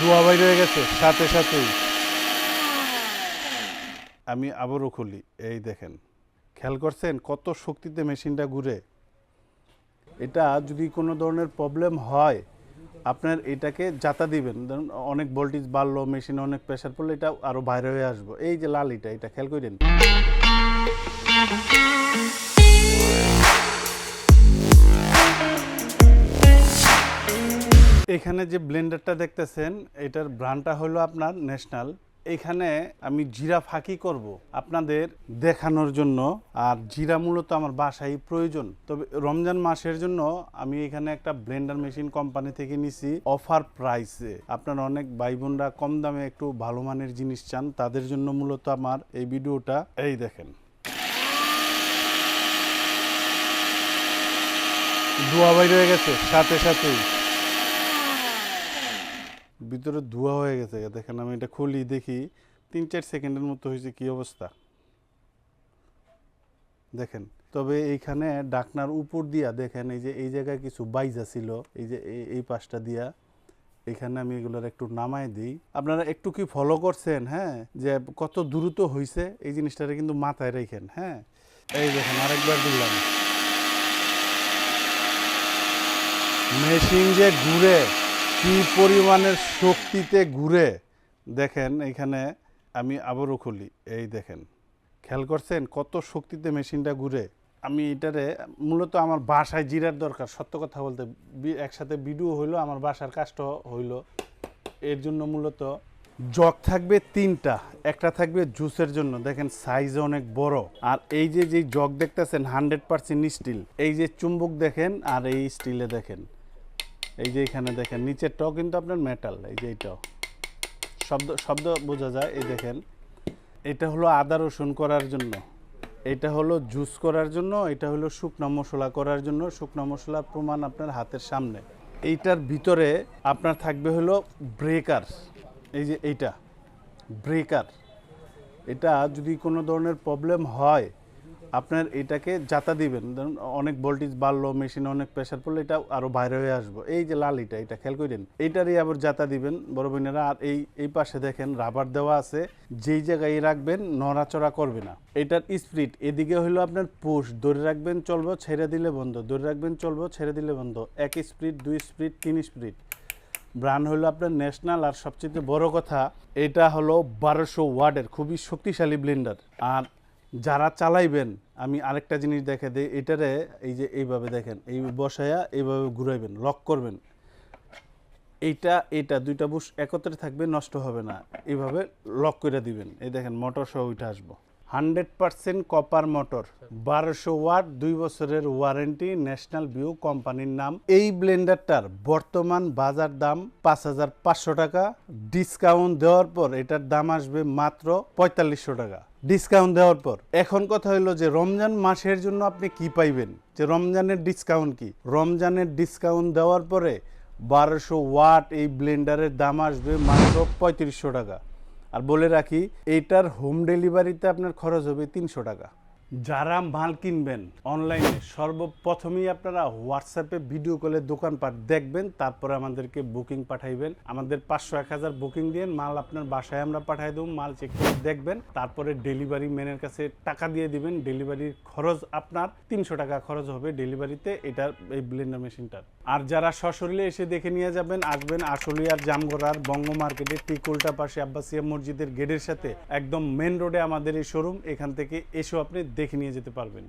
ধোয়া বাইরে হয়ে গেছে, সাথে সাথেই। আমি আবারও খুলি, এই দেখেন, খেয়াল করছেন কত শক্তিতে মেশিনটা ঘুরে? এটা যদি কোনো ধরনের প্রবলেম হয়, আপনার এটাকে যাতা দিবেন। ধরুন, অনেক ভোল্টেজ বাড়লো, মেশিনে অনেক প্রেশার পড়লে, এটা আরও বাইরে হয়ে আসব। এই যে লাল এটা এটা খেয়াল করেন। এখানে যে ব্লেন্ডারটা দেখতেছেন, এটার ব্র্যান্ডটা হলো আপনার ন্যাশনাল। এখানে আমি জিরা ফাঁকি করব আপনাদের দেখানোর জন্য, আর জিরা মূলত আমার বাসায় প্রয়োজন। তবে রমজান মাসের জন্য আমি এখানে একটা ব্লেন্ডার মেশিন কোম্পানি থেকে নিছি অফার প্রাইসে। আপনার অনেক ভাই বোনরা কম দামে একটু ভালো মানের জিনিস চান, তাদের জন্য মূলত আমার এই ভিডিওটা। এই দেখেন। ধোয়া বাইরে গেছে, সাথে সাথেই। ভিতরে ধোয়া হয়ে গেছে। দেখেন আমি এটা খুলি, দেখি তিন চার সেকেন্ডের মতো হয়েছে, কি অবস্থা? দেখেন, তবে এইখানে ডাকনার উপর দিয়া দেখেন, এই যে, এই জায়গায় কিছু বাইজা ছিল, এই যে, এই- পাশটা দিয়া। এখানে আমি এগুলোর একটু নামাই দিই। আপনারা একটু কি ফলো করছেন হ্যাঁ? যে কত দ্রুত হয়েছে এই জিনিসটারে কিন্তু মাথায় রেখেন হ্যাঁ? এই দেখেন, আরেকবার দিলাম। মেশিন যে ঘুরে কি পরিমাণের শক্তিতে ঘুরে? দেখেন, এখানে আমি আবারও খুলি। এই দেখেন, খেয়াল করছেন কত শক্তিতে মেশিনটা ঘুরে? আমি এটারে, মূলত আমার বাসায় জিরার দরকার, সত্য কথা বলতে একসাথে ভিডিও হইল, আমার বাসার কাজটা হইল। এর জন্য মূলত জগ থাকবে তিনটা, একটা থাকবে জুসের জন্য। দেখেন সাইজ অনেক বড়। আর এই যে যে জগ দেখতেছেন হান্ড্রেড পার্সেন্ট স্টিল এই যে চুম্বক দেখেন, আর এই স্টিলে দেখেন। এই যে এখানে দেখেন নিচেরটাও কিন্তু আপনার মেটাল এই যে এইটাও শব্দ শব্দ বোঝা যায়, এই দেখেন। এটা হলো আদা রসুন করার জন্য। এটা হলো জুস করার জন্য, এটা হলো শুকনো মশলা করার জন্য। শুকনো মশলার প্রমাণ আপনার হাতের সামনে। এইটার ভিতরে আপনার থাকবে হলো ব্রেকার এই যে এইটা ব্রেকার এটা যদি কোনো ধরনের প্রবলেম হয় আপনার এটাকে যাতা দিবেন। ধরুন, অনেক ভোল্টেজ বাড়লো মেশিনে অনেক প্রেশার পড়লে, এটা আরও বাইরে হয়ে আসব। এই যে লাল এটা এটা খেয়াল করেন এইটারই আবার যাতা দিবেন, বড় বোনেরা। আর এই এই পাশে দেখেন রাবার দেওয়া আছে। যেই জায়গায় রাখবেন, নড়াচড়া করবে না। এটার স্পিড এদিকে হলো আপনার পুশ ধরে রাখবেন, চলবো, ছেড়ে দিলে বন্ধ, ধরে রাখবেন, চলবো, ছেড়ে দিলে বন্ধ। এক স্পিড দুই স্পিড তিন স্পিড ব্র্যান্ড হলো আপনার ন্যাশনাল আর সবচেয়ে বড় কথা, এটা হলো বারোশো ওয়ার্ডের খুবই শক্তিশালী ব্লেন্ডার আর যারা চালাইবেন, আমি আরেকটা জিনিস দেখে দিই, এটারে এই যে এইভাবে দেখেন, এই বসায়া এইভাবে ঘুরাইবেন, লক করবেন। এইটা এটা দুইটা বুশ একত্রে থাকবে, নষ্ট হবে না। এইভাবে লক করে দিবেন। এই দেখেন মোটর সহ উঠে আসব। হান্ড্রেড পার্সেন্ট কপার মোটর, বারোশো ওয়াট, দুই বছরের ওয়ারেন্টি, ন্যাশনাল ভিউ কোম্পানির নাম। এই ব্লেন্ডারটার বর্তমান বাজার দাম পাঁচ হাজার পাঁচশো টাকা। ডিসকাউন্ট দেওয়ার পর এটার দাম আসবে মাত্র পঁয়তাল্লিশশো টাকা। ডিসকাউন্ট দেওয়ার পর এখন কথা হলো যে রমজান মাসের জন্য আপনি কি পাইবেন? যে রমজানের ডিসকাউন্ট কি? রমজানের ডিসকাউন্ট দেওয়ার পরে বারোশো ওয়াট এই ব্লেন্ডারের দাম আসবে মাত্র পঁয়ত্রিশশো টাকা। আর বলে রাখি এইটার হোম ডেলিভারিতে আপনার খরচ হবে তিনশো টাকা। যারা মাল কিনবেন অনলাইনে, সর্বপ্রথমেই আপনারা হোয়াটসঅ্যাপে ভিডিও কলে দোকানপাট দেখবেন, তারপরে আমাদেরকে বুকিং পাঠাইবেন। আমাদের পাঁচশো এক হাজার বুকিং দিয়ে মাল আপনার বাসায় আমরা পাঠাই দেবো, মাল চেক করে দেখবেন। তারপরে ডেলিভারি ম্যানের কাছে টাকা দিয়ে দিবেন, ডেলিভারির খরচ আপনার তিনশো টাকা খরচ হবে ডেলিভারিতে, এটার এই ব্লেন্ডার মেশিনটার আর যারা সশরীরে এসে দেখে নিয়ে যাবেন, আসবেন আশুলিয়ার, জামগড়ার বঙ্গ মার্কেটের ঠিক পাশে আব্বাসিয়া মসজিদের গেটের সাথে, একদম মেন রোডে আমাদের এই শোরুম এখান থেকে এসেও আপনি দেখে নিয়ে যেতে পারবেন।